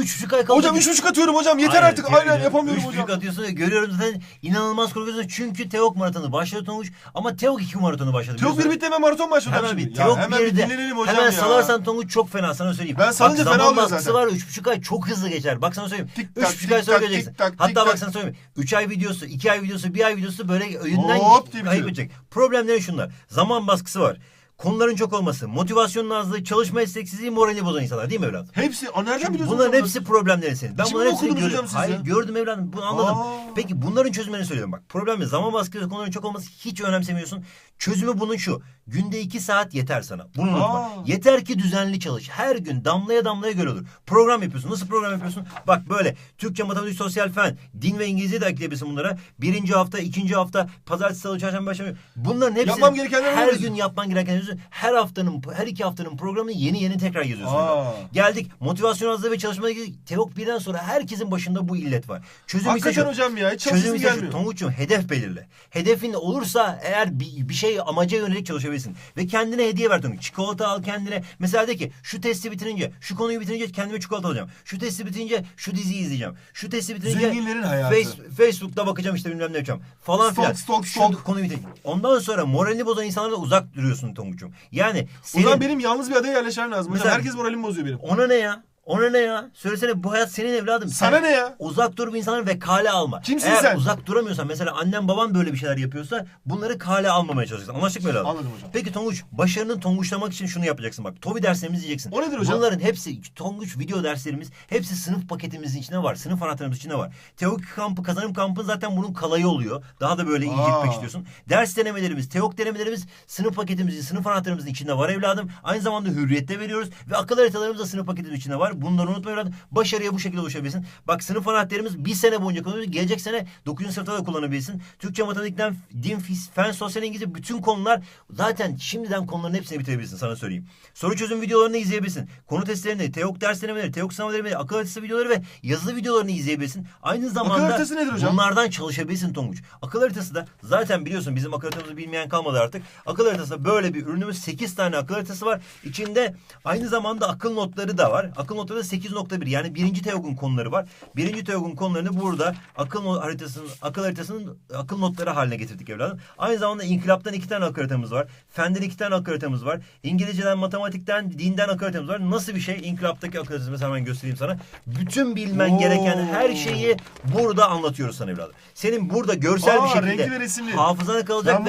üç buçuk ay kaldı. Hocam üç buçuk atıyorum hocam. Yeter Aynen, artık. Aynen ederim. yapamıyorum hocam. buçuk atıyorsun ve görüyorum zaten inanılmaz korkuyorsun. Çünkü Teok maratonu başladı Tonguç ama Teok 2 maratonu başladı. Teok bir hemen maraton başladı. Hemen bir Ya Teok hemen bir dinlenelim hocam Hemen ya. salarsan Tonguç çok fena sana söyleyeyim. Ben salınca Bak, fena oluyor zaten. var 3,5 ay çok hızlı geçer. Bak sana söyleyeyim. Tik tak, 3,5 ay sonra göreceksin. Hatta bak sana söyleyeyim. 3 ay videosu, 2 ay videosu, 1 ay videosu böyle diye kayıp bitiyor. edecek. Problemleri şunlar. Zaman baskısı var. Konuların çok olması, motivasyonun azlığı, çalışma isteksizliği, moralini bozan insanlar değil mi evladım? Hepsi. Aa, nereden biliyorsun Bunların hepsi problemlerin senin. Ben mi bunların hepsini gördüm. siz Hayır ya? gördüm evladım. Bunu anladım. Aa. Peki bunların çözümlerini söylüyorum bak. Problem ne? Zaman baskısı konuların çok olması hiç önemsemiyorsun. Çözümü bunun şu. Günde iki saat yeter sana. Bunu unutma. Yeter ki düzenli çalış. Her gün damlaya damlaya göre olur. Program yapıyorsun. Nasıl program yapıyorsun? Bak böyle. Türkçe, matematik, sosyal fen, din ve İngilizce de ekleyebilirsin bunlara. Birinci hafta, ikinci hafta, pazartesi, salı, çarşamba, perşembe. Bunların hepsini Yapmam gerekenleri her gün yapman gereken yazıyorsun. Her haftanın, her iki haftanın programını yeni yeni tekrar yazıyorsun. Aa. Geldik. Motivasyon azlığı ve çalışmaya girdik. Teok birden sonra herkesin başında bu illet var. Çözüm ise Hakikaten şu. hocam ya. Hiç Çözüm ise gelmiyor. Tonguç'um hedef belirle. Hedefin olursa eğer bir, bir şey amaca yönelik çalışabilirsin. Ve kendine hediye ver Tonguç. Çikolata al kendine. Mesela de ki şu testi bitirince, şu konuyu bitirince kendime çikolata alacağım. Şu testi bitirince şu diziyi izleyeceğim. Şu testi bitirince Zenginlerin hayatı. Face- Facebook'ta bakacağım işte bilmem ne yapacağım. Falan Stok, filan. stok, Şu stok. konuyu bitirince. Ondan sonra moralini bozan insanlarla uzak duruyorsun Tonguç'um. Yani O senin... zaman benim yalnız bir adaya yerleşmem lazım. Mesela- herkes moralimi bozuyor benim. Ona ne ya? Ona ne ya? Söylesene bu hayat senin evladım. Sana Sen ne ya? Uzak dur bu insanları ve kale alma. Kimsin Eğer sen? uzak duramıyorsan mesela annem babam böyle bir şeyler yapıyorsa bunları kale almamaya çalışacaksın. Anlaştık mı evladım? Anladım hocam. Peki Tonguç başarını tonguçlamak için şunu yapacaksın bak. Tobi derslerimizi diyeceksin. O nedir hocam? Bunların hepsi Tonguç video derslerimiz hepsi sınıf paketimizin içinde var. Sınıf anahtarımız içinde var. Teok kampı kazanım kampı zaten bunun kalayı oluyor. Daha da böyle iyi Aa. gitmek istiyorsun. Ders denemelerimiz, teok denemelerimiz sınıf paketimizin, sınıf anahtarımızın içinde var evladım. Aynı zamanda hürriyette veriyoruz ve akıl haritalarımız da sınıf paketimizin içinde var. Bunları unutma evladım. Başarıya bu şekilde ulaşabilirsin. Bak sınıf anahtarımız bir sene boyunca kullanıyoruz. Gelecek sene 9. sınıfta da kullanabilirsin. Türkçe, matematikten, din, fen, sosyal İngilizce bütün konular zaten şimdiden konuların hepsini bitirebilirsin sana söyleyeyim. Soru çözüm videolarını izleyebilirsin. Konu testlerini, teok ders denemeleri, teok sınav denemeleri, akıl haritası videoları ve yazılı videolarını izleyebilirsin. Aynı zamanda haritası nedir hocam? bunlardan çalışabilirsin Tonguç. Akıl haritası da zaten biliyorsun bizim akıl haritamızı bilmeyen kalmadı artık. Akıl haritası da böyle bir ürünümüz 8 tane akıl haritası var. İçinde aynı zamanda akıl notları da var. Akıl notları da 8.1 yani birinci TEOG'un konuları var. Birinci TEOG'un konularını burada akıl haritasının akıl haritasının akıl notları haline getirdik evladım. Aynı zamanda inkılaptan iki tane akıl haritamız var. Fenden iki tane akıl haritamız var. İngilizceden, matematikten, dinden akıl haritamız var. Nasıl bir şey? İnkılaptaki akıl haritası mesela hemen göstereyim sana. Bütün bilmen Oo. gereken her şeyi burada anlatıyoruz sana evladım. Senin burada görsel Aa, bir şekilde resimli. hafızana kalacak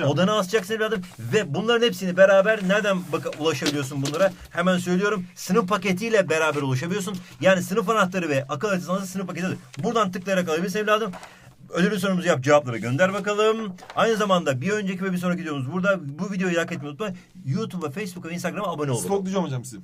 ve odana asacaksın evladım. Ve bunların hepsini beraber nereden bak ulaşabiliyorsun bunlara? Hemen söylüyorum. Sınıf paketiyle beraber ulaşabiliyorsun. Yani sınıf anahtarı ve akıl haritası nasıl sınıf paketi. Buradan tıklayarak alabilirsin evladım. Ödülü sorumuzu yap cevapları gönder bakalım. Aynı zamanda bir önceki ve bir sonraki videomuz burada. Bu videoyu like etmeyi unutma. YouTube ve ve Instagram'a abone ol. Stoklayacağım hocam sizi.